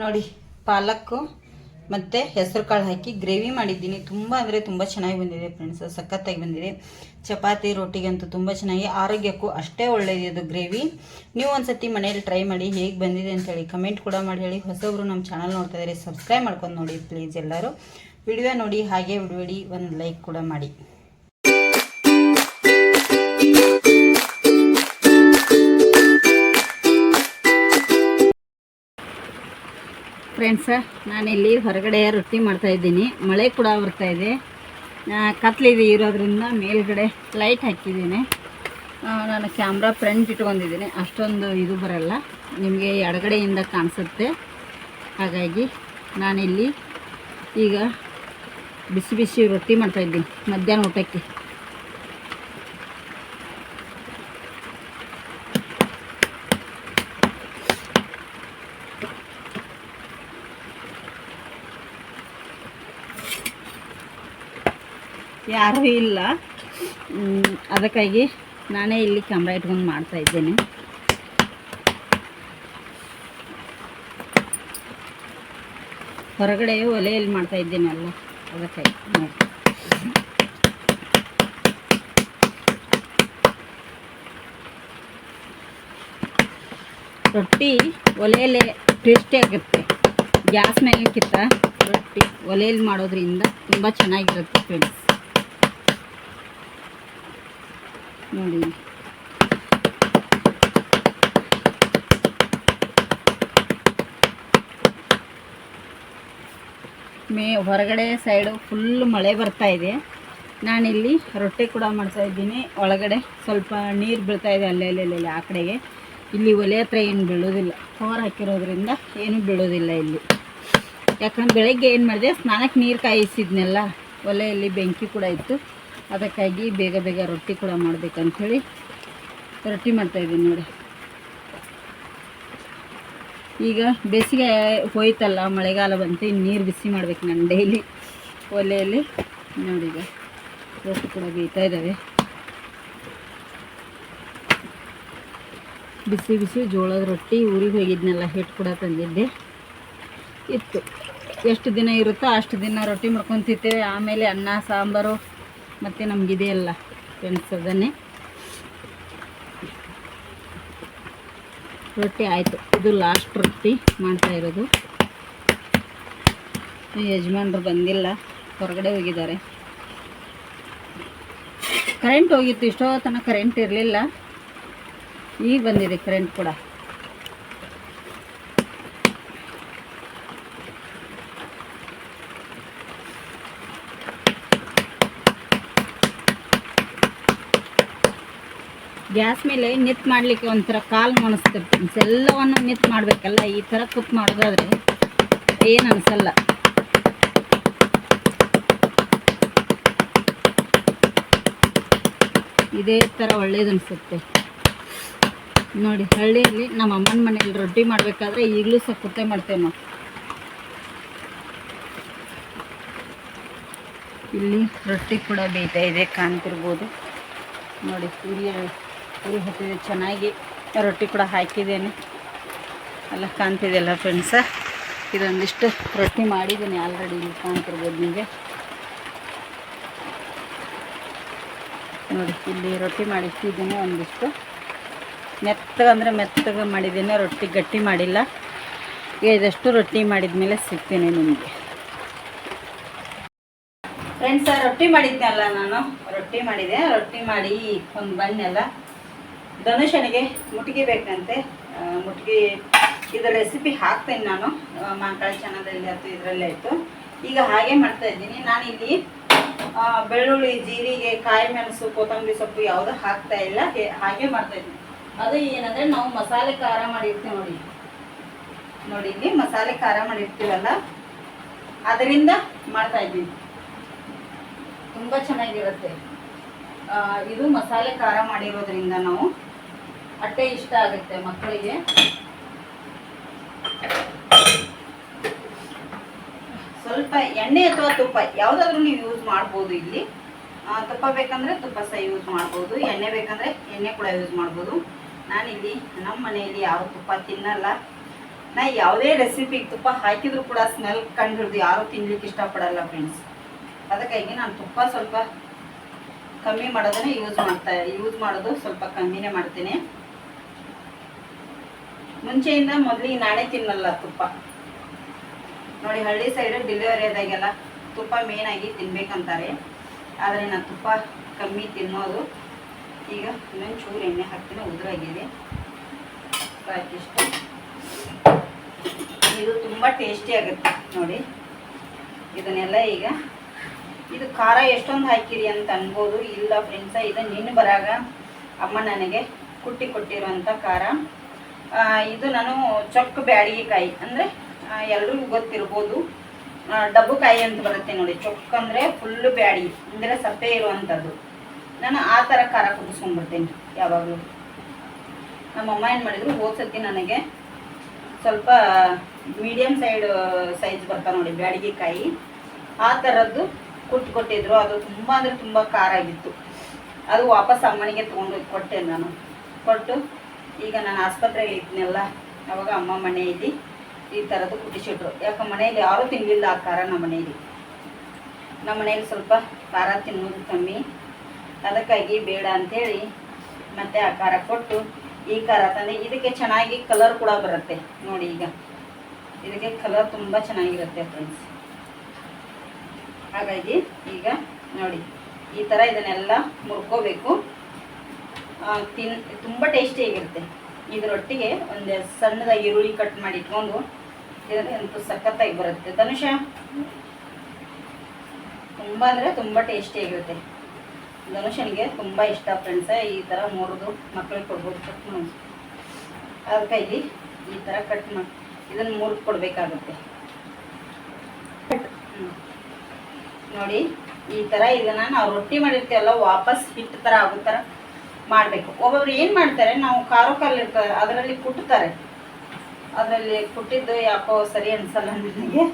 ನೋಡಿ, ಪಾಲಕ್ಕು ಮತ್ತು ಹೆಸರು ಕಾಳು ಹಾಕಿ ಗ್ರೇವಿ ಮಾಡಿದ್ದೀನಿ. ತುಂಬ ಅಂದರೆ ತುಂಬ ಚೆನ್ನಾಗಿ ಬಂದಿದೆ ಫ್ರೆಂಡ್ಸ್ ಸಖತ್ತಾಗಿ ಬಂದಿದೆ. ಚಪಾತಿ ರೊಟ್ಟಿಗಂತೂ ತುಂಬ ಚೆನ್ನಾಗಿ, ಆರೋಗ್ಯಕ್ಕೂ ಅಷ್ಟೇ ಒಳ್ಳೆಯದು ಗ್ರೇವಿ. ನೀವು ಒಂದ್ಸತಿ ಮನೇಲಿ ಟ್ರೈ ಮಾಡಿ ಹೇಗೆ ಬಂದಿದೆ ಅಂತೇಳಿ ಕಮೆಂಟ್ ಕೂಡ ಮಾಡಿ ಹೇಳಿ. ಹೊಸಬ್ರು ನಮ್ಮ ಚಾನಲ್ ನೋಡ್ತಾ ಇದ್ದಾರೆ ಸಬ್ಸ್ಕ್ರೈಬ್ ಮಾಡ್ಕೊಂಡು ನೋಡಿ ಪ್ಲೀಸ್ ಎಲ್ಲರೂ. ವಿಡಿಯೋ ನೋಡಿ ಹಾಗೆ ಬಿಡಬೇಡಿ, ಒಂದು ಲೈಕ್ ಕೂಡ ಮಾಡಿ. ಫ್ರೆಂಡ್ಸ ನಾನಿಲ್ಲಿ ಹೊರಗಡೆ ರೊಟ್ಟಿ ಮಾಡ್ತಾ ಇದ್ದೀನಿ. ಮಳೆ ಕೂಡ ಬರ್ತಾ ಇದೆ. ಕತ್ಲಿದೆ ಇರೋದ್ರಿಂದ ಮೇಲ್ಗಡೆ ಲೈಟ್ ಹಾಕಿದ್ದೀನಿ. ನಾನು ಕ್ಯಾಮ್ರಾ ಫ್ರೆಂಡ್ ಇಟ್ಕೊಂಡಿದ್ದೀನಿ. ಅಷ್ಟೊಂದು ಇದು ಬರಲ್ಲ. ನಿಮಗೆ ಎಡಗಡೆಯಿಂದ ಕಾಣಿಸುತ್ತೆ. ಹಾಗಾಗಿ ನಾನಿಲ್ಲಿ ಈಗ ಬಿಸಿ ಬಿಸಿ ರೊಟ್ಟಿ ಮಾಡ್ತಾ ಇದ್ದೀನಿ. ಮಧ್ಯಾಹ್ನ ಊಟಕ್ಕೆ. ಯಾರೂ ಇಲ್ಲ. ಅದಕ್ಕಾಗಿ ನಾನೇ ಇಲ್ಲಿ ಕ್ಯಾಮ್ರಾ ಇಟ್ಕೊಂಡು ಮಾಡ್ತಾ ಇದ್ದೇನೆ. ಹೊರಗಡೆ ಒಲೆಯಲ್ಲಿ ಮಾಡ್ತಾ ಇದ್ದೇನಲ್ಲ, ಅದಕ್ಕಾಗಿ ನೋಡಿ ರೊಟ್ಟಿ ಒಲೆಯಲ್ಲೇ ಟೇಸ್ಟಿ ಆಗುತ್ತೆ ಗ್ಯಾಸ್ ಕಿತ್ತ ರೊಟ್ಟಿ ಒಲೆಯಲ್ಲಿ ಮಾಡೋದ್ರಿಂದ ತುಂಬ ಚೆನ್ನಾಗಿರುತ್ತೆ ಫ್ರೆಂಡ್ಸ್ ನೋಡಿ. ಮೇ ಹೊರಗಡೆ ಸೈಡು ಫುಲ್ ಮಳೆ ಬರ್ತಾ ಇದೆ. ನಾನಿಲ್ಲಿ ರೊಟ್ಟಿ ಕೂಡ ಮಾಡ್ತಾ ಇದ್ದೀನಿ. ಒಳಗಡೆ ಸ್ವಲ್ಪ ನೀರು ಬೀಳ್ತಾ ಇದೆ ಅಲ್ಲೇ ಅಲ್ಲೇ ಅಲ್ಲೇ ಆ ಕಡೆಗೆ. ಇಲ್ಲಿ ಒಲೆ ಹತ್ರ ಏನು ಬೀಳೋದಿಲ್ಲ. ಕವರ್ ಹಾಕಿರೋದ್ರಿಂದ ಏನೂ ಬೀಳೋದಿಲ್ಲ ಇಲ್ಲಿ. ಯಾಕಂದ್ರೆ ಬೆಳಗ್ಗೆ ಏನು ಮಾಡಿದೆ? ಸ್ನಾನಕ್ಕೆ ನೀರು ಕಾಯಿಸಿದ್ನೆಲ್ಲ, ಒಲೆಯಲ್ಲಿ ಬೆಂಕಿ ಕೂಡ ಇತ್ತು. ಅದಕ್ಕಾಗಿ ಬೇಗ ಬೇಗ ರೊಟ್ಟಿ ಕೂಡ ಮಾಡಬೇಕಂಥೇಳಿ ರೊಟ್ಟಿ ಮಾಡ್ತಾಯಿದ್ದೀನಿ ನೋಡಿ. ಈಗ ಬೇಸಿಗೆ ಹೋಯ್ತಲ್ಲ, ಮಳೆಗಾಲ ಬಂತು ನೀರು ಬಿಸಿ ಮಾಡಬೇಕು ನಾನು ಡೈಲಿ ಒಲೆಯಲ್ಲಿ. ನೋಡಿ ಈಗ ರೊಟ್ಟಿ ಕೂಡ ಬೇಯ್ತಾ ಇದ್ದಾವೆ. ಬಿಸಿ ಬಿಸಿ ಜೋಳದ ರೊಟ್ಟಿ, ಊರಿಗೆ ಹೋಗಿದ್ನೆಲ್ಲ, ಹಿಟ್ಟು ಕೂಡ ತಂದಿದ್ದೆ. ಇತ್ತು. ಎಷ್ಟು ದಿನ ಇರುತ್ತೋ ಅಷ್ಟು ದಿನ ರೊಟ್ಟಿ ಮಾಡ್ಕೊಂಡು ತಿಂತೇವೆ ಆಮೇಲೆ ಅನ್ನ, ಸಾಂಬಾರು ಮತ್ತು ನಮಗಿದೆಯಲ್ಲ ಫ್ರೆಂಡ್ಸ್ ಅದನ್ನೇ. ರೊಟ್ಟಿ ಆಯಿತು. ಇದು ಲಾಸ್ಟ್ ರೊಟ್ಟಿ ಮಾಡ್ತಾ ಇರೋದು. ಯಜಮಾನ್ರು ಬಂದಿಲ್ಲ. ಹೊರಗಡೆ ಹೋಗಿದ್ದಾರೆ. ಕರೆಂಟ್ ಹೋಗಿತ್ತು. ಇಷ್ಟೋ ತನಕ ಕರೆಂಟ್ ಇರಲಿಲ್ಲ. ಈಗ ಬಂದಿದೆ ಕರೆಂಟ್ ಕೂಡ. ಗ್ಯಾಸ್ ಮೇಲೆ ನಿತ್ ಮಾಡಲಿಕ್ಕೆ ಒಂಥರ ಕಾಲು ಮಾಡಿಸ್ತಿರ್ತೀನಿ ಎಲ್ಲವನ್ನು ನಿತ್ ಮಾಡಬೇಕಲ್ಲ, ಈ ಥರ ಕುಕ್ ಮಾಡೋದಾದ್ರೆ ಏನು ಅನಿಸಲ್ಲ. ಇದೇ ಥರ ಒಳ್ಳೇದು ಅನಿಸುತ್ತೆ. ನೋಡಿ, ಹಳ್ಳಿಯಲ್ಲಿ ನಮ್ಮ ಅಮ್ಮನ ಮನೇಲಿ ರೊಟ್ಟಿ ಮಾಡಬೇಕಾದ್ರೆ ಈಗಲೂ ಸಹ ಕುತ್ತೆ ಮಾಡ್ತೇವೆ ನಾವು. ಇಲ್ಲಿ ರೊಟ್ಟಿ ಕೂಡ ಬೇಯ್ತಾ ಇದೆ, ಕಾಣ್ತಿರ್ಬೋದು. ನೋಡಿ ಉರಿ ಉರಿ ಹಾಕಿದೆ ಚೆನ್ನಾಗಿ ರೊಟ್ಟಿ ಕೂಡ ಹಾಕಿದ್ದೇನೆ. ಎಲ್ಲ ಕಾಣ್ತಿದೆಯಲ್ಲ ಫ್ರೆಂಡ್ಸ ಇದೊಂದಿಷ್ಟು ರೊಟ್ಟಿ ಮಾಡಿದ್ದೀನಿ ಆಲ್ರೆಡಿ ಇಲ್ಲಿ ಕಾಣ್ತಿರ್ಬೋದು ನಿಮಗೆ. ನೋಡಿ, ಇಲ್ಲಿ ರೊಟ್ಟಿ ಮಾಡಿಟ್ಟಿದ್ದೀನಿ ಒಂದಿಷ್ಟು. ಮೆತ್ತಗಂದರೆ ಮೆತ್ತಗೆ ಮಾಡಿದ್ದೀನಿ, ರೊಟ್ಟಿ ಗಟ್ಟಿ ಮಾಡಿಲ್ಲ. ಇದಷ್ಟು ರೊಟ್ಟಿ ಮಾಡಿದ ಮೇಲೆ ಸಿಗ್ತೀನಿ ನಿಮಗೆ. ಫ್ರೆಂಡ್ಸ ರೊಟ್ಟಿ ಮಾಡಿದ್ನಲ್ಲ ನಾನು? ರೊಟ್ಟಿ ಮಾಡಿದೆ. ರೊಟ್ಟಿ ಮಾಡಿ, ಒಂದು ಬನ್ನೆಲ್ಲ ಧನುಷನಿಗೆ ಮುಟ್ಗಿ ಬೇಕಂತೆ. ಮುಟ್ಗಿ ಇದರ ಇದು ರೆಸಿಪಿ ಹಾಕ್ತೇನೆ ನಾನು. ಮಾಂಕಾಳ ಚಾನಲಲ್ಲಿ ಆಯಿತು ಇದರಲ್ಲೇ ಆಯಿತು ಈಗ ಹಾಗೆ ಮಾಡ್ತಾ ಇದ್ದೀನಿ. ಆ, ಬೆಳ್ಳುಳ್ಳಿ ಜೀರಿಗೆ ಕಾಯಿ ಮೆಣಸು ಕೊತ್ತಂಬರಿ ಸೊಪ್ಪು ಯಾವುದು ಹಾಕ್ತಾ ಇಲ್ಲ. ಹಾಗೆ ಮಾಡ್ತಾ ಇದ್ದೀನಿ. ಅದು ಏನಂದ್ರೆ ನಾವು ಮಸಾಲೆ ಖಾರ ಮಾಡಿರ್ತೀವಿ ನೋಡಿ. ನೋಡಿ ಇಲ್ಲಿ ಮಸಾಲೆ ಖಾರ ಮಾಡಿರ್ತೀವಲ್ಲ? ಅದರಿಂದ ಮಾಡ್ತಾ ಇದ್ದೀನಿ. ತುಂಬ ಚೆನ್ನಾಗಿರುತ್ತೆ. ಇದು ಮಸಾಲೆ ಖಾರ ಮಾಡಿರೋದ್ರಿಂದ ನಾವು ಅಟ್ಟೆ ಇಷ್ಟ ಆಗುತ್ತೆ ಮಕ್ಕಳಿಗೆ. ಸ್ವಲ್ಪ ಎಣ್ಣೆ ಅಥವಾ ತುಪ್ಪ ಯಾವುದಾದ್ರೂ ನೀವು ಯೂಸ್ ಮಾಡ್ಬೋದು ಇಲ್ಲಿ. ತುಪ್ಪ ಬೇಕಂದ್ರೆ ತುಪ್ಪ ಸಹ ಯೂಸ್ ಮಾಡ್ಬೋದು. ಎಣ್ಣೆ ಬೇಕಂದ್ರೆ ಎಣ್ಣೆ ಕೂಡ ಯೂಸ್ ಮಾಡ್ಬೋದು. ನಾನಿಲ್ಲಿ ನಮ್ಮ ಮನೆಯಲ್ಲಿ ಯಾವ ತುಪ್ಪ ತಿನ್ನಲ್ಲ. ನಾ ಯಾವುದೇ ರೆಸಿಪಿಗೆ ತುಪ್ಪ ಹಾಕಿದ್ರು ಕೂಡ ಸ್ಮೆಲ್ ಕಂಡು ಹಿಡಿದು ಯಾರು ತಿನ್ಲಿಕ್ಕೆ ಇಷ್ಟಪಡಲ್ಲ ಫ್ರೆಂಡ್ಸ್ ಅದಕ್ಕಾಗಿ ನಾನು ತುಪ್ಪ ಸ್ವಲ್ಪ ಕಮ್ಮಿ ಮಾಡೋದನ್ನೇ ಯೂಸ್ ಮಾಡ್ತಾ ಯೂಸ್ ಮಾಡೋದು ಸ್ವಲ್ಪ ಕಮ್ಮಿನೇ ಮಾಡ್ತೀನಿ. ಮುಂಚೆಯಿಂದ ಮೊದಲಿಗೆ ನಾನೇ ತಿನ್ನಲ್ಲ ತುಪ್ಪ. ನೋಡಿ ಹಳ್ಳಿ ಸೈಡ್ ಡಿಲಿವರಿ ಆದಾಗೆಲ್ಲ ತುಪ್ಪ ಮೇನ್ ಆಗಿ ತಿನ್ಬೇಕಂತಾರೆ. ಆದರೆ ನಾನು ತುಪ್ಪ ಕಮ್ಮಿ ತಿನ್ನೋದು. ಈಗ ಇನ್ನೊಂದು ಚೂರು ಎಣ್ಣೆ ಹಾಕ್ತೀನಿ, ಉದುರಾಗಿದೆ. ಇದು ತುಂಬ ಟೇಸ್ಟಿ ಆಗುತ್ತೆ ನೋಡಿ. ಇದನ್ನೆಲ್ಲ ಈಗ ಇದು ಖಾರ ಎಷ್ಟೊಂದು ಹಾಕಿರಿ ಅಂತ ಅನ್ಬೋದು. ಇಲ್ಲ ಫ್ರೆಂಡ್ಸ ಇದು ನಿನ್ನ ಬರಾಗ ಅಮ್ಮ ನನಗೆ ಕುಟ್ಟಿ ಕೊಟ್ಟಿರುವಂಥ ಖಾರ. ಇದು ನಾನು ಚೊಕ್ಕ ಬ್ಯಾಡಿಗೆಕಾಯಿ, ಅಂದರೆ ಎಲ್ರಿಗೂ ಗೊತ್ತಿರ್ಬೋದು. ಡಬ್ಬು ಕಾಯಿ ಅಂತ ಬರುತ್ತೆ ನೋಡಿ, ಚೊಕ್ಕ ಅಂದರೆ ಫುಲ್ಲು ಬ್ಯಾಡಿ ಅಂದರೆ ಸಪ್ಪೆ ಇರುವಂಥದ್ದು ನಾನು ಆ ಥರ ಖಾರ ಕುದಿಸ್ಕೊಂಡ್ಬಿಡ್ತೀನಿ ಯಾವಾಗಲೂ. ನಮ್ಮಮ್ಮ ಏನು ಮಾಡಿದ್ರು ಹೋದ್ಸತಿ ನನಗೆ ಸ್ವಲ್ಪ ಮೀಡಿಯಮ್ ಸೈಡ್ ಸೈಜ್ ಬರ್ತಾವೆ ನೋಡಿ, ಬ್ಯಾಡಿಗೆಕಾಯಿ. ಆ ಥರದ್ದು ಕುಟ್ಟು ಕೊಟ್ಟಿದ್ರು, ಅದು ತುಂಬ ಅಂದರೆ ತುಂಬ ಖಾರ ಆಗಿತ್ತು. ಅದು ವಾಪಸ್ ಅಮ್ಮನಿಗೆ ತೊಗೊಂಡು ಕೊಟ್ಟೆ ನಾನು. ಕೊಟ್ಟು ಈಗ ನಾನು ಆಸ್ಪತ್ರೆಯಲ್ಲಿ ಇದ್ನಲ್ಲ, ಅವಾಗ ಅಮ್ಮ ಮನೆಯಲ್ಲಿ ಈ ಥರದ್ದು ಕುಟ್ಟಿಸಿಟ್ರು ಯಾಕೆ ಮನೆಯಲ್ಲಿ ಯಾರೂ ತಿನ್ನಲಿಲ್ಲ ಆ ಖಾರ ನಮ್ಮ ಮನೆಯಲ್ಲಿ. ನಮ್ಮ ಮನೆಯಲ್ಲಿ ಸ್ವಲ್ಪ ಖಾರ ತಿನ್ನೋದು ಕಮ್ಮಿ. ಅದಕ್ಕಾಗಿ ಬೇಡ ಅಂಥೇಳಿ ಮತ್ತೆ ಆ ಖಾರ ಕೊಟ್ಟು ಈ ಖಾರ ತಂದೆ, ಇದಕ್ಕೆ ಚೆನ್ನಾಗಿ ಕಲರ್ ಕೂಡ ಬರುತ್ತೆ. ನೋಡಿ ಈಗ. ಇದಕ್ಕೆ ಕಲರ್ ತುಂಬ ಚೆನ್ನಾಗಿರುತ್ತೆ ಫ್ರೆಂಡ್ಸ್ ಹಾಗಾಗಿ ಈಗ ನೋಡಿ, ಈ ಥರ ಇದನ್ನೆಲ್ಲ ಮುರ್ಕೋಬೇಕು. ತಿನ್ ತುಂಬ ಟೇಸ್ಟಿಯಾಗಿರುತ್ತೆ ಇದರೊಟ್ಟಿಗೆ ಒಂದು ಸಣ್ಣದಾಗಿ ಈರುಳ್ಳಿ ಕಟ್ ಮಾಡಿ ಇಟ್ಕೊಂಡು ಇದರಲ್ಲಿ ಅಂತೂ ಸಖತ್ತಾಗಿ ಬರುತ್ತೆ. ಧನುಷ ತುಂಬ ಅಂದರೆ ತುಂಬ ಟೇಸ್ಟಿಯಾಗಿರುತ್ತೆ ಧನುಷನಿಗೆ ತುಂಬ ಇಷ್ಟ ಫ್ರೆಂಡ್ಸ ಈ ಥರ ಮುರಿದು ಮಕ್ಕಳಿಗೆ ಕೊಡ್ಬೋದು ಕಟ್ ಮಾಡಿ ಕೈಲಿ ಈ ಥರ ಕಟ್ ಮಾಡಿ ಇದನ್ನು ಮುರಿದು ಕೊಡಬೇಕಾಗುತ್ತೆ. ನೋಡಿ ಈ ಥರ ಇದನ್ನು ನಾವು ರೊಟ್ಟಿ ಮಾಡಿರ್ತೀವಲ್ಲ ವಾಪಸ್ ಹಿಟ್ಟು ಥರ ಆಗೋ ಥರ ಮಾಡಬೇಕು. ಒಬ್ಬೊಬ್ರು ಏನು ಮಾಡ್ತಾರೆ, ನಾವು ಕಾರು ಇರ್ತಾರೆ ಅದರಲ್ಲಿ ಕುಟ್ತಾರೆ. ಅದರಲ್ಲಿ ಕುಟ್ಟಿದ್ದು ಯಾಕೋ ಸರಿ ಅನ್ಸಲ್ಲ ನನಗೆ.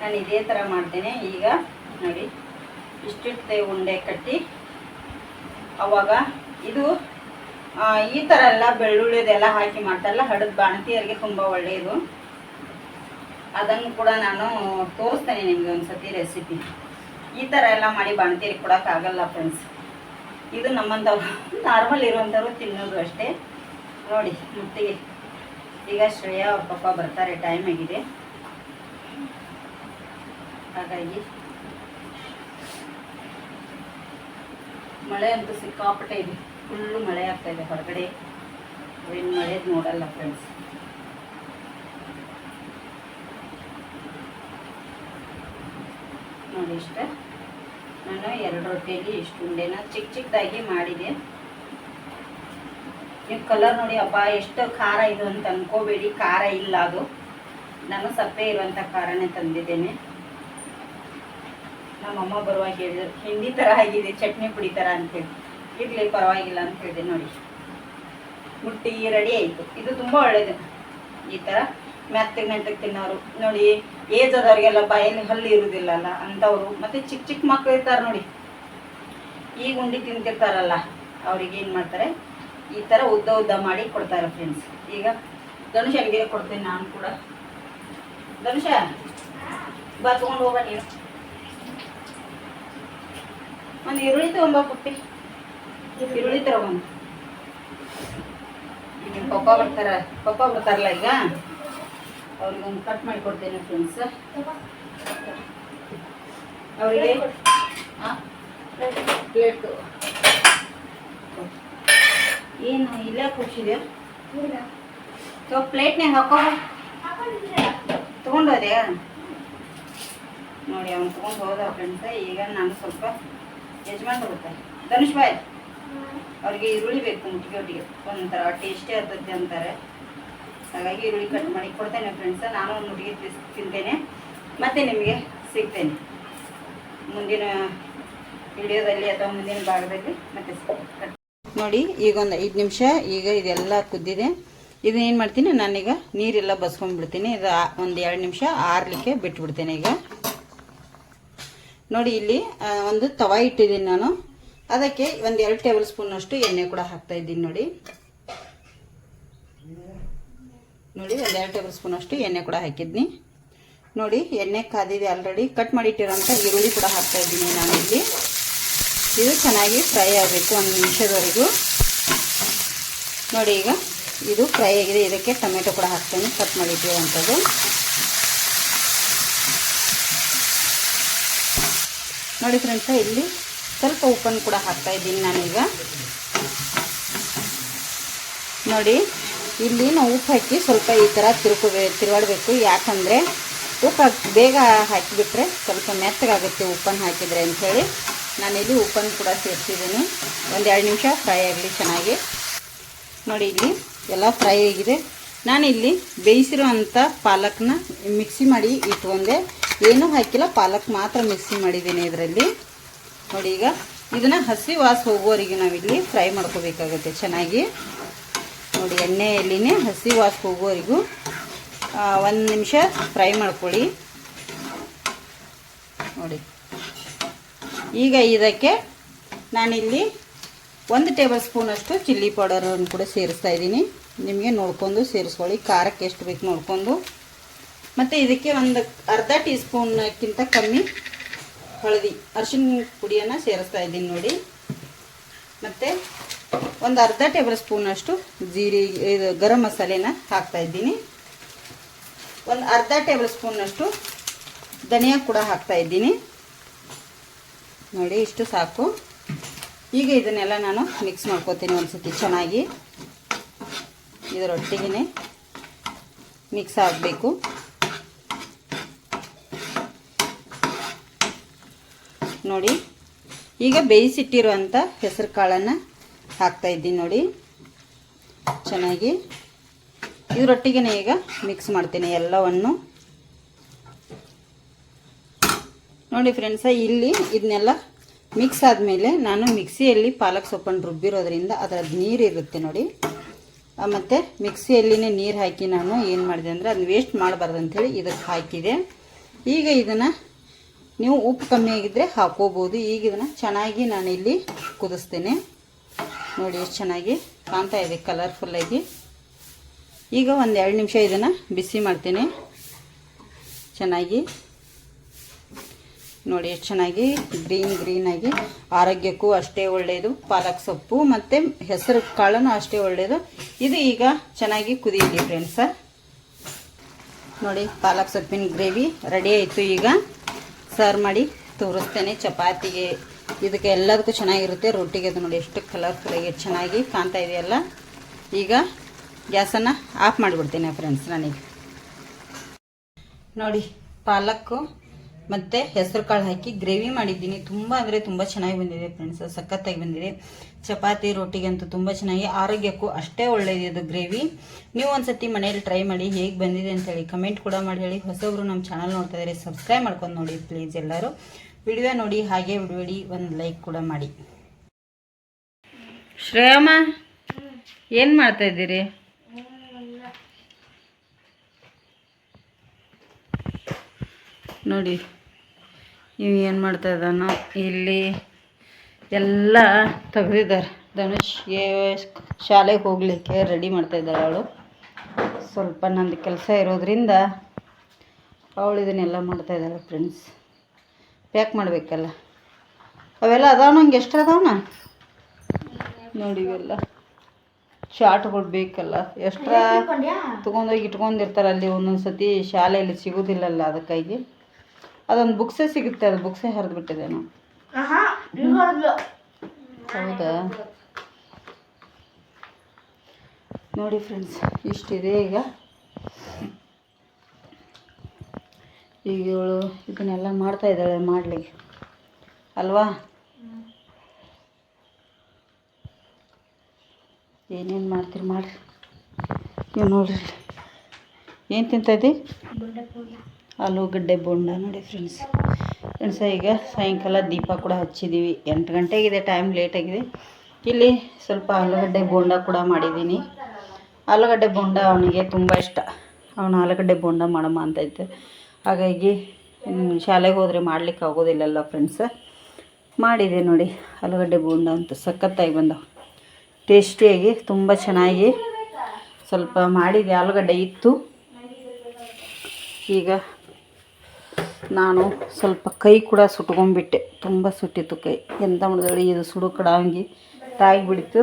ನಾನು ಇದೇ ಥರ ಮಾಡ್ತೇನೆ. ಈಗ ನೋಡಿ, ಇಷ್ಟಿಟ್ಟೆ ಉಂಡೆ ಕಟ್ಟಿ, ಅವಾಗ ಇದು ಈ ಥರ ಎಲ್ಲ ಬೆಳ್ಳುಳ್ಳಿದೆಲ್ಲ ಹಾಕಿ ಮಾಡ್ತಾರಲ್ಲ, ಹಡದ ಬಾಣತಿಯರಿಗೆ ತುಂಬ ಒಳ್ಳೆಯದು ಅದನ್ನು ಕೂಡ ನಾನು ತೋರಿಸ್ತೇನೆ ನಿಮಗೆ ಒಂದು ಸತಿ ರೆಸಿಪಿ ಈ ಥರ ಎಲ್ಲ ಮಾಡಿ ಬಾಣತಿಯರಿಗೆ ಕೊಡೋಕ್ಕಾಗಲ್ಲ ಫ್ರೆಂಡ್ಸ್ ಇದು ನಮ್ಮಂಥವ್ರು. ನಾರ್ಮಲ್ ಇರುವಂಥವ್ರು ತಿನ್ನೋದು ಅಷ್ಟೇ. ನೋಡಿ, ಮುತ್ತಿಗೆ. ಈಗ ಶ್ರೇಯಾ ಅವ್ರ ಪಪ್ಪ ಬರ್ತಾರೆ ಟೈಮ್ ಆಗಿದೆ. ಹಾಗಾಗಿ ಮಳೆ ಅಂತೂ ಸಿಕ್ಕಾಪಟ್ಟೆ ಇದೆ. ಫುಲ್ಲು ಮಳೆ ಆಗ್ತಾ ಇದೆ ಹೊರಗಡೆ. ಏನು ಮಳೆ ನೋಡಲ್ಲ ಫ್ರೆಂಡ್ಸ್ ನೋಡಿ ಇಷ್ಟ. ನಾನು ಎರಡು ರೊಟ್ಟಿಗೆ ಇಷ್ಟು ಉಂಡೆನ ಚಿಕ್ಕ ಚಿಕ್ಕದಾಗಿ ಮಾಡಿದೆ. ನೀವು ಕಲರ್ ನೋಡಿ ಹಬ್ಬ ಎಷ್ಟು ಖಾರ ಇದು ಅಂತ ಅನ್ಕೋಬೇಡಿ. ಖಾರ ಇಲ್ಲ ಅದು. ನಾನು ಸಪ್ಪೆ ಇರುವಂಥ ಖಾರನೇ ತಂದಿದ್ದೇನೆ. ನಮ್ಮಮ್ಮ ಬರುವಾಗ ಹೇಳಿದ್ರು, ಹಿಂಡಿ ಥರ ಆಗಿದೆ, ಚಟ್ನಿ ಪುಡಿ ಥರ ಅಂತೇಳಿ ಇರಲಿ, ಪರವಾಗಿಲ್ಲ ಅಂತ ಹೇಳಿದೆ ನೋಡಿ. ಮುಟ್ಟಿ, ರೆಡಿ ಆಯಿತು. ಇದು ತುಂಬ ಒಳ್ಳೆಯದು ಈ ಥರ ಮೆತ್ತಗೆ ಮೆತ್ತಗೆ ತಿನ್ನೋರು. ನೋಡಿ ಏಜ್ ಆದವ್ರಿಗೆಲ್ಲ ಬಾಯಲ್ಲಿ ಹಲ್ಲು ಇರುವುದಿಲ್ಲಲ್ಲ ಅಂಥವ್ರು ಮತ್ತು ಚಿಕ್ಕ ಚಿಕ್ಕ ಮಕ್ಕಳು ಇರ್ತಾರೆ ನೋಡಿ. ಈಗ ಉಂಡಿ ತಿಂತಿರ್ತಾರಲ್ಲ, ಅವ್ರಿಗೆ ಏನು ಮಾಡ್ತಾರೆ? ಈ ಥರ ಉದ್ದ ಉದ್ದ ಮಾಡಿ ಕೊಡ್ತಾರೆ ಫ್ರೆಂಡ್ಸ್ ಈಗ ಧನುಷನಿಗೆ ಕೊಡ್ತೀನಿ ನಾನು ಕೂಡ. ಧನುಷ, ಬಾ ತೊಗೊಂಡು ಹೋಗ ನೀನು. ಒಂದು ಈರುಳ್ಳಿ ತಗೊಂಬ ಪುಟ್ಟಿ ಈರುಳ್ಳಿ ತರ ಒಂದು ಪಪ್ಪ ಬರ್ತಾರ, ಪಪ್ಪ ಬರ್ತಾರಲ್ಲ ಈಗ? ಅವ್ರಿಗೆ ಒಂದು ಕಟ್ ಮಾಡಿ ಕೊಡ್ತೇನೆ ಫ್ರೆಂಡ್ಸ್ ಅವರಿಗೆ? ಪ್ಲೇಟ್ ಏನು ಇಲ್ಲೇ, ಕೂರ್ಸಿದ್ಯಾ? ಸೊ ಪ್ಲೇಟ್ನಾಗ ಹಾಕೋ. ತೊಗೊಂಡು ಹೋದೆ ನೋಡಿ, ಅವ್ನು ತೊಗೊಂಡು ಹೋದ ಫ್ರೆಂಡ್ಸ್ ಈಗ ನಾನು ಸ್ವಲ್ಪ ಯಜಮಾನ್ ಬರುತ್ತೆ ಧನುಷ್ ಬಾಯ್, ಅವ್ರಿಗೆ ಈರುಳ್ಳಿ ಬೇಕು ಮುಟ್ಟಿಗೆ ಒಟ್ಟಿಗೆ. ಒಂಥರ ಟೇಸ್ಟಿ ಆಗ್ತದೆ ಅಂತಾರೆ. ಹಾಗಾಗಿ ಈರುಳ್ಳಿ ಕಟ್ ಮಾಡಿ ಕೊಡ್ತೇನೆ ಫ್ರೆಂಡ್ಸ್ ನಾನು ಒಂದು ಹುಡುಗಿ ತಿಂತೇನೆ. ಮತ್ತೆ ನಿಮಗೆ ಸಿಗ್ತೇನೆ. ಮುಂದಿನ ವಿಡಿಯೋದಲ್ಲಿ ಅಥವಾ ಮುಂದಿನ ಭಾಗದಲ್ಲಿ ಮತ್ತೆ. ನೋಡಿ, ಈಗ ಒಂದು ಐದು ನಿಮಿಷ. ಈಗ ಇದೆಲ್ಲ ಕುದ್ದಿದೆ. ಇದನ್ನೇನು ಮಾಡ್ತೀನಿ? ನಾನೀಗ ನೀರೆಲ್ಲ ಬಸ್ಕೊಂಡ್ಬಿಡ್ತೀನಿ. ಇದು ಒಂದು ಎರಡು ನಿಮಿಷ ಆರಲಿಕ್ಕೆ ಬಿಟ್ಬಿಡ್ತೇನೆ ಈಗ. ನೋಡಿ, ಇಲ್ಲಿ ಒಂದು ತವಾ ಇಟ್ಟಿದ್ದೀನಿ ನಾನು. ಅದಕ್ಕೆ ಒಂದು ಎರಡು ಟೇಬಲ್ ಸ್ಪೂನಷ್ಟು ಎಣ್ಣೆ ಕೂಡ ಹಾಕ್ತಾ ಇದ್ದೀನಿ ನೋಡಿ. ನೋಡಿ, ಒಂದು ಎರಡು ಟೇಬಲ್ ಸ್ಪೂನ್ ಅಷ್ಟು ಎಣ್ಣೆ ಕೂಡ ಹಾಕಿದ್ನಿ. ನೋಡಿ, ಎಣ್ಣೆ ಕಾದಿದೆ ಆಲ್ರೆಡಿ ಕಟ್ ಮಾಡಿಟ್ಟಿರೋಂಥ ಈರುಳ್ಳಿ ಕೂಡ ಹಾಕ್ತಾ ಇದ್ದೀನಿ ನಾನು ಇಲ್ಲಿ. ಇದು ಚೆನ್ನಾಗಿ ಫ್ರೈ ಆಗಬೇಕು ಒಂದು ನಿಮಿಷದವರೆಗೂ. ನೋಡಿ, ಈಗ ಇದು ಫ್ರೈ ಆಗಿದೆ. ಇದಕ್ಕೆ ಟೊಮೆಟೊ ಕೂಡ ಹಾಕ್ತೇನೆ. ಕಟ್ ಮಾಡಿಟ್ಟಿರುವಂಥದ್ದು ನೋಡಿ ಫ್ರೆಂಡ್ಸ ಇಲ್ಲಿ ಸ್ವಲ್ಪ ಉಪ್ಪನ್ನು ಕೂಡ ಹಾಕ್ತಾ ಇದ್ದೀನಿ ನಾನೀಗ. ನೋಡಿ ಇಲ್ಲಿ ನಾವು ಉಪ್ಪು ಹಾಕಿ ಸ್ವಲ್ಪ ಈ ಥರ ತಿರ್ಕೋಬೇ ತಿರುವಾಡಬೇಕು. ಯಾಕಂದರೆ ಉಪ್ಪು ಹಾಕಿ ಬೇಗ ಹಾಕಿಬಿಟ್ರೆ ಸ್ವಲ್ಪ ಮೆತ್ತಗಾಗುತ್ತೆ ಉಪ್ಪನ್ನು ಹಾಕಿದರೆ ಅಂಥೇಳಿ ನಾನಿಲ್ಲಿ ಉಪ್ಪನ್ನು ಕೂಡ ಸೇರಿಸಿದ್ದೀನಿ. ಒಂದು ಎರಡು ನಿಮಿಷ ಫ್ರೈ ಆಗಲಿ ಚೆನ್ನಾಗಿ. ನೋಡಿ ಇಲ್ಲಿ ಎಲ್ಲ ಫ್ರೈ ಆಗಿದೆ. ನಾನಿಲ್ಲಿ ಬೇಯಿಸಿರುವಂಥ ಪಾಲಕ್ನ ಮಿಕ್ಸಿ ಮಾಡಿ ಇಟ್ಕೊಂಡೆ. ಏನೂ ಹಾಕಿಲ್ಲ, ಪಾಲಕ್ ಮಾತ್ರ ಮಿಕ್ಸಿ ಮಾಡಿದ್ದೀನಿ ಇದರಲ್ಲಿ. ನೋಡಿ ಈಗ ಇದನ್ನು ಹಸಿ ವಾಸ ಹೋಗೋವರೆಗೆ ನಾವಿಲ್ಲಿ ಫ್ರೈ ಮಾಡ್ಕೋಬೇಕಾಗುತ್ತೆ ಚೆನ್ನಾಗಿ. ನೋಡಿ, ಎಣ್ಣೆಯಲ್ಲಿನೇ ಹಸಿ ವಾಸ ಹೋಗೋವರೆಗೂ ಒಂದು ನಿಮಿಷ ಫ್ರೈ ಮಾಡ್ಕೊಳ್ಳಿ. ನೋಡಿ. ಈಗ ಇದಕ್ಕೆ ನಾನಿಲ್ಲಿ ಒಂದು ಟೇಬಲ್ ಸ್ಪೂನಷ್ಟು ಚಿಲ್ಲಿ ಪೌಡರನ್ನು ಕೂಡ ಸೇರಿಸ್ತಾ ಇದ್ದೀನಿ. ನಿಮಗೆ ನೋಡ್ಕೊಂಡು ಸೇರಿಸ್ಕೊಳ್ಳಿ. ಖಾರಕ್ಕೆ ಎಷ್ಟು ಬೇಕು ನೋಡ್ಕೊಂಡು. ಮತ್ತು ಇದಕ್ಕೆ ಒಂದು ಅರ್ಧ ಟೀ ಸ್ಪೂನ್ಕ್ಕಿಂತ ಕಮ್ಮಿ ಹಳದಿ ಅರ್ಶಿನ ಪುಡಿಯನ್ನು ಸೇರಿಸ್ತಾ ಇದ್ದೀನಿ ನೋಡಿ. ಮತ್ತು ಒಂದು ಅರ್ಧ ಟೇಬಲ್ ಸ್ಪೂನಷ್ಟು ಜೀರಿಗೆ, ಇದು ಗರಂ ಮಸಾಲೆನ ಹಾಕ್ತಾ ಇದ್ದೀನಿ. ಒಂದು ಅರ್ಧ ಟೇಬಲ್ ಸ್ಪೂನಷ್ಟು ಧನಿಯಾ ಕೂಡ ಹಾಕ್ತಾ ಇದ್ದೀನಿ. ನೋಡಿ, ಇಷ್ಟು ಸಾಕು. ಈಗ ಇದನ್ನೆಲ್ಲ ನಾನು ಮಿಕ್ಸ್ ಮಾಡ್ಕೋತೀನಿ ಒಂದು ಸತಿ ಚೆನ್ನಾಗಿ. ಇದರೊಟ್ಟಿಗೆ ಮಿಕ್ಸ್ ಆಗಬೇಕು. ನೋಡಿ, ಈಗ ಬೇಯಿಸಿಟ್ಟಿರುವಂಥ ಹೆಸರು ಕಾಳನ್ನು ಹಾಕ್ತಾ ಇದ್ದೀನಿ ನೋಡಿ. ಚೆನ್ನಾಗಿ. ಇದರೊಟ್ಟಿಗೆ ಈಗ ಮಿಕ್ಸ್ ಮಾಡ್ತೀನಿ ಎಲ್ಲವನ್ನು. ನೋಡಿ ಫ್ರೆಂಡ್ಸ ಇಲ್ಲಿ ಇದನ್ನೆಲ್ಲ ಮಿಕ್ಸ್ ಆದಮೇಲೆ ನಾನು ಮಿಕ್ಸಿಯಲ್ಲಿ ಪಾಲಕ್ ಸೊಪ್ಪನ್ನು ರುಬ್ಬಿರೋದ್ರಿಂದ ಅದರದ್ದು ನೀರು ಇರುತ್ತೆ ನೋಡಿ. ಮತ್ತು ಮಿಕ್ಸಿಯಲ್ಲಿನೇ ನೀರು ಹಾಕಿ ನಾನು ಏನು ಮಾಡಿದೆ ಅಂದರೆ ಅದನ್ನ ವೇಸ್ಟ್ ಮಾಡಬಾರ್ದು ಅಂಥೇಳಿ ಇದಕ್ಕೆ ಹಾಕಿದೆ. ಈಗ ಇದನ್ನು ನೀವು ಉಪ್ಪು ಕಮ್ಮಿ ಆಗಿದ್ದರೆ ಹಾಕೋಬೋದು. ಈಗ ಇದನ್ನು ಚೆನ್ನಾಗಿ ನಾನಿಲ್ಲಿ ಕುದಿಸ್ತೇನೆ. ನೋಡಿ ಎಷ್ಟು ಚೆನ್ನಾಗಿ ಕಾಣ್ತಾ ಇದೆ ಕಲರ್ಫುಲ್ಲಾಗಿ ಈಗ ಒಂದು ಎರಡು ನಿಮಿಷ ಇದನ್ನು ಬಿಸಿ ಮಾಡ್ತೀನಿ. ಚೆನ್ನಾಗಿ. ನೋಡಿ ಎಷ್ಟು ಚೆನ್ನಾಗಿ ಗ್ರೀನ್ ಗ್ರೀನಾಗಿ ಆರೋಗ್ಯಕ್ಕೂ ಅಷ್ಟೇ ಒಳ್ಳೆಯದು ಪಾಲಕ್ ಸೊಪ್ಪು ಮತ್ತು ಹೆಸರು ಕಾಳನ್ನು ಅಷ್ಟೇ ಒಳ್ಳೆಯದು ಇದು ಈಗ ಚೆನ್ನಾಗಿ ಕುದಿಯಲಿ ಫ್ರೆಂಡ್ಸ ನೋಡಿ ಪಾಲಕ್ ಸೊಪ್ಪಿನ ಗ್ರೇವಿ ರೆಡಿ ಆಯಿತು ಈಗ. ಸರ್ವ್ ಮಾಡಿ ತೋರಿಸ್ತೇನೆ ಚಪಾತಿಗೆ. ಇದಕ್ಕೆ ಎಲ್ಲದಕ್ಕೂ ಚೆನ್ನಾಗಿರುತ್ತೆ. ರೊಟ್ಟಿಗೆ ಅದು ನೋಡಿ ಎಷ್ಟು ಕಲರ್ಫುಲ್ಲಾಗಿ ಚೆನ್ನಾಗಿ ಕಾಣ್ತಾ ಇದೆಯಲ್ಲ. ಈಗ ಗ್ಯಾಸನ್ನು ಆಫ್ ಮಾಡಿಬಿಡ್ತೀನಿ ಫ್ರೆಂಡ್ಸ್ ನನಗೆ. ನೋಡಿ, ಪಾಲಕ್ಕು ಮತ್ತು ಹೆಸರು ಕಾಳು ಹಾಕಿ ಗ್ರೇವಿ ಮಾಡಿದ್ದೀನಿ. ತುಂಬ ಅಂದರೆ ತುಂಬ ಚೆನ್ನಾಗಿ ಬಂದಿದೆ ಫ್ರೆಂಡ್ಸ್ ಸಖತ್ತಾಗಿ ಬಂದಿದೆ. ಚಪಾತಿ ರೊಟ್ಟಿಗಂತೂ ತುಂಬ ಚೆನ್ನಾಗಿ, ಆರೋಗ್ಯಕ್ಕೂ ಅಷ್ಟೇ ಒಳ್ಳೆಯದು ಇದು ಗ್ರೇವಿ. ನೀವು ಒಂದ್ಸತಿ ಮನೆಯಲ್ಲಿ ಟ್ರೈ ಮಾಡಿ ಹೇಗೆ ಬಂದಿದೆ ಅಂತೇಳಿ ಕಮೆಂಟ್ ಕೂಡ ಮಾಡಿ ಹೇಳಿ. ಹೊಸಬ್ರು ನಮ್ಮ ಚಾನಲ್ ನೋಡ್ತಾ ಇದ್ದಾರೆ ಸಬ್ಸ್ಕ್ರೈಬ್ ಮಾಡ್ಕೊಂಡು ನೋಡಿ ಪ್ಲೀಸ್ ಎಲ್ಲರೂ. ವಿಡಿಯೋ ನೋಡಿ ಹಾಗೆ ಬಿಡಬೇಡಿ, ಒಂದು ಲೈಕ್ ಕೂಡ ಮಾಡಿ. ಶ್ರೇಯಮ್ಮ, ಏನು ಮಾಡ್ತಾ ಇದ್ದೀರಿ? ನೋಡಿ ನೀವು ಏನು ಮಾಡ್ತಾ ಇದ್ದಾನೋ, ಇಲ್ಲಿ ಎಲ್ಲ ತೆಗೆದಿದ್ದಾರೆ. ಧನುಷ್ಗೆ ಶಾಲೆಗೆ ಹೋಗಲಿಕ್ಕೆ ರೆಡಿ ಮಾಡ್ತಾ ಇದ್ದಾಳೆ ಅವಳು. ಸ್ವಲ್ಪ ನಂದು ಕೆಲಸ ಇರೋದ್ರಿಂದ ಅವಳು ಇದನ್ನೆಲ್ಲ ಮಾಡ್ತಾ ಇದ್ದಾಳೆ ಫ್ರೆಂಡ್ಸ್ ಪ್ಯಾಕ್ ಮಾಡಬೇಕಲ್ಲ? ಅವೆಲ್ಲ ಅದಾವ ನಂಗೆ ಎಷ್ಟು ಅದಾವನ ನೋಡಿ ಇವೆಲ್ಲ. ಶಾರ್ಟ್ಗಳು ಬೇಕಲ್ಲ ಎಷ್ಟ್ರ? ತೊಗೊಂಡೋಗಿ ಇಟ್ಕೊಂಡಿರ್ತಾರೆ ಅಲ್ಲಿ ಒಂದೊಂದು ಸತಿ ಶಾಲೆಯಲ್ಲಿ ಸಿಗೋದಿಲ್ಲಲ್ಲ ಅದಕ್ಕಾಗಿ. ಅದೊಂದು ಬುಕ್ಸೇ ಸಿಗುತ್ತೆ ಅದು ಬುಕ್ಸೇ ಹರಿದು ಬಿಟ್ಟಿದೆ ನಾವು ಹೌದಾ? ನೋಡಿ ಫ್ರೆಂಡ್ಸ್ ಇಷ್ಟಿದೆ ಈಗ. ಈಗ ಇವಳು ಇದನ್ನೆಲ್ಲ ಮಾಡ್ತಾ ಇದ್ದಾಳೆ ಮಾಡಲಿಕ್ಕೆ ಅಲ್ವಾ? ಏನೇನು ಮಾಡ್ತೀರಿ ಮಾಡಿರಿ. ನೀವು ನೋಡ್ರಿ. ಏನು ತಿಂತೈತಿ ಆಲೂಗಡ್ಡೆ ಬೋಂಡ ನೋಡಿ ಫ್ರೆಂಡ್ಸ್ ಫ್ರೆಂಡ್ಸ ಈಗ ಸಾಯಂಕಾಲ ದೀಪ ಕೂಡ ಹಚ್ಚಿದ್ದೀವಿ ಎಂಟು ಗಂಟೆಗಿದೆ ಟೈಮ್ ಲೇಟಾಗಿದೆ ಇಲ್ಲಿ ಸ್ವಲ್ಪ ಆಲೂಗಡ್ಡೆ ಬೋಂಡ ಕೂಡ ಮಾಡಿದ್ದೀನಿ. ಆಲೂಗಡ್ಡೆ ಬೋಂಡ ಅವನಿಗೆ ತುಂಬ ಇಷ್ಟ. ಅವನು ಆಲೂಗಡ್ಡೆ ಬೋಂಡ ಮಾಡಮ್ಮ ಅಂತೈತೆ ಹಾಗಾಗಿ ಶಾಲೆಗೆ ಹೋದರೆ ಮಾಡ್ಲಿಕ್ಕೆ ಆಗೋದಿಲ್ಲಲ್ಲ ಫ್ರೆಂಡ್ಸ್ ಮಾಡಿದೆ ನೋಡಿ, ಆಲೂಗಡ್ಡೆ ಬೋಂಡ ಅಂತ ಸಖತ್ತಾಗಿ ಬಂದವು ಟೇಸ್ಟಿಯಾಗಿ ತುಂಬ ಚೆನ್ನಾಗಿ ಸ್ವಲ್ಪ ಮಾಡಿದೆ, ಆಲೂಗಡ್ಡೆ ಇತ್ತು. ಈಗ ನಾನು ಸ್ವಲ್ಪ ಕೈ ಕೂಡ ಸುಟ್ಕೊಂಡ್ಬಿಟ್ಟೆ, ತುಂಬ ಸುಟ್ಟಿತ್ತು ಕೈ. ಎಂತ ಮಾಡಿದ್ರೆ ಇದು ಸುಡು ಕಡಾಂಗಿ ತಾಗಿ ಬಿಡಿತು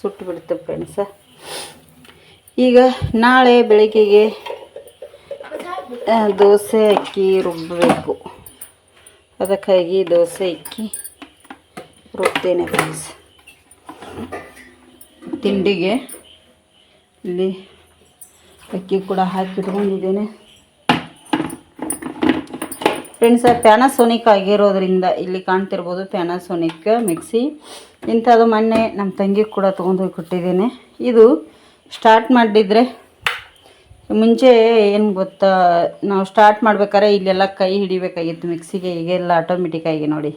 ಸುಟ್ಟು ಫ್ರೆಂಡ್ಸ ಈಗ ನಾಳೆ ಬೆಳಗ್ಗೆಗೆ ದೋಸೆ ಅಕ್ಕಿ ರುಬ್ಬಬೇಕು ಅದಕ್ಕಾಗಿ ದೋಸೆ ಅಕ್ಕಿ ರುಬ್ತೇನೆ ಫ್ರೆಂಡ್ಸ್ ತಿಂಡಿಗೆ ಇಲ್ಲಿ ಅಕ್ಕಿ ಕೂಡ ಹಾಕಿಟ್ಕೊಂಡಿದ್ದೇನೆ. ಫ್ರೆಂಡ್ಸ್ ಪ್ಯಾನಾಸೋನಿಕ್ ಆಗಿರೋದ್ರಿಂದ ಇಲ್ಲಿ ಕಾಣ್ತಿರ್ಬೋದು ಪ್ಯಾನಾಸೋನಿಕ್ ಮಿಕ್ಸಿ ಇಂಥದ್ದು ಮೊನ್ನೆ ನಮ್ಮ ತಂಗಿ ಕೂಡ ತೊಗೊಂಡೋಗಿ ಕೊಟ್ಟಿದ್ದೇನೆ. ಇದು ಸ್ಟಾರ್ಟ್ ಮಾಡಿದ್ರೆ ಮುಂಚೆ ಏನು ಗೊತ್ತಾ, ನಾವು ಸ್ಟಾರ್ಟ್ ಮಾಡ್ಬೇಕಾದ್ರೆ ಇಲ್ಲೆಲ್ಲ ಕೈ ಹಿಡಿಬೇಕಾಗಿತ್ತು ಮಿಕ್ಸಿಗೆ ಈಗೆಲ್ಲ ಆಟೋಮೆಟಿಕ್ಕಾಗಿ ನೋಡಿ.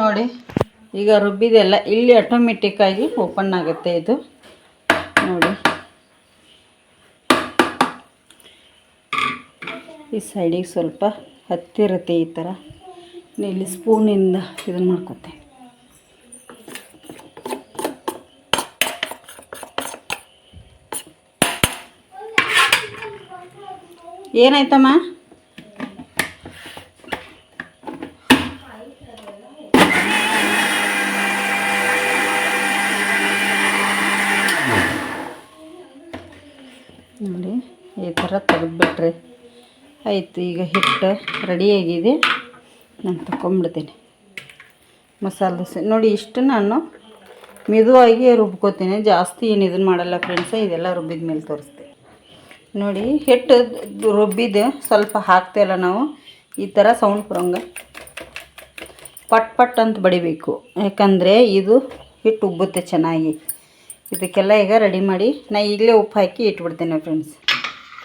ನೋಡಿ, ಈಗ ರುಬ್ಬಿದೆಲ್ಲ ಇಲ್ಲಿ ಆಟೋಮೆಟಿಕ್ಕಾಗಿ ಓಪನ್ ಆಗುತ್ತೆ ಇದು. ನೋಡಿ. ಈ ಸೈಡಿಗೆ ಸ್ವಲ್ಪ ಹತ್ತಿರುತ್ತೆ ಈ ಥರ ಇಲ್ಲಿ ಸ್ಪೂನಿಂದ ಇದನ್ನು ಮಾಡ್ಕೊತೆ. ಏನಾಯ್ತಮ್ಮ? ನೋಡಿ ಈ ಥರ ತೆಗೆದ್ಬಿಟ್ರೆ. ಆಯಿತು ಈಗ ಹಿಟ್ಟು ರೆಡಿಯಾಗಿದೆ ನಾನು ತಗೊಂಬಿಡ್ತೀನಿ ಮಸಾಲೆ ದೋಸೆ. ನೋಡಿ, ಇಷ್ಟು ನಾನು ಮೆದುವಾಗಿ ರುಬ್ಕೋತೀನಿ. ಜಾಸ್ತಿ ಏನು ಇದನ್ನು ಮಾಡಲ್ಲ ಫ್ರೆಂಡ್ಸ ಇದೆಲ್ಲ ರುಬ್ಬಿದ ಮೇಲೆ ತೋರಿಸ್ತೀನಿ. ನೋಡಿ, ಹಿಟ್ಟು ರುಬ್ಬಿದ್ದು ಸ್ವಲ್ಪ ಹಾಕ್ತೇವಲ್ಲ ನಾವು. ಈ ಥರ ಸೌಂಡ್ ಬರೋಂಗ. ಪಟ್ ಪಟ್ ಅಂತ ಬಡಿಬೇಕು. ಯಾಕಂದರೆ ಇದು ಹಿಟ್ಟು ಉಬ್ಬುತ್ತೆ ಚೆನ್ನಾಗಿ. ಇದಕ್ಕೆಲ್ಲ ಈಗ ರೆಡಿ ಮಾಡಿ ನಾ ಈಗಲೇ ಉಪ್ಪು ಹಾಕಿ ಇಟ್ಬಿಡ್ತೇನೆ ಫ್ರೆಂಡ್ಸ್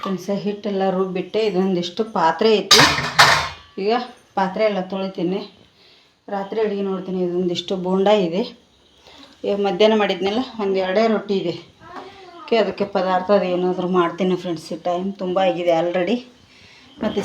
ಫ್ರೆಂಡ್ಸ್ ಹಿಟ್ಟೆಲ್ಲ ರುಬ್ಬಿಟ್ಟೆ. ಇದೊಂದಿಷ್ಟು ಪಾತ್ರೆ ಐತಿ. ಈಗ ಪಾತ್ರೆ ಎಲ್ಲ ತೊಳಿತೀನಿ. ರಾತ್ರಿ ಅಡುಗೆ ನೋಡ್ತೀನಿ, ಇದೊಂದಿಷ್ಟು ಬೋಂಡ ಇದೆ. ಈಗ ಮಧ್ಯಾಹ್ನ ಮಾಡಿದ್ನಲ್ಲ, ಒಂದು ಎರಡೇ ರೊಟ್ಟಿ ಇದೆ. ಅದಕ್ಕೆ ಪದಾರ್ಥ ಅದು ಏನಾದರೂ ಮಾಡ್ತೀನಿ ಫ್ರೆಂಡ್ಸ್ ಟೈಮ್ ತುಂಬ ಆಗಿದೆ ಆಲ್ರೆಡಿ ಮತ್ತು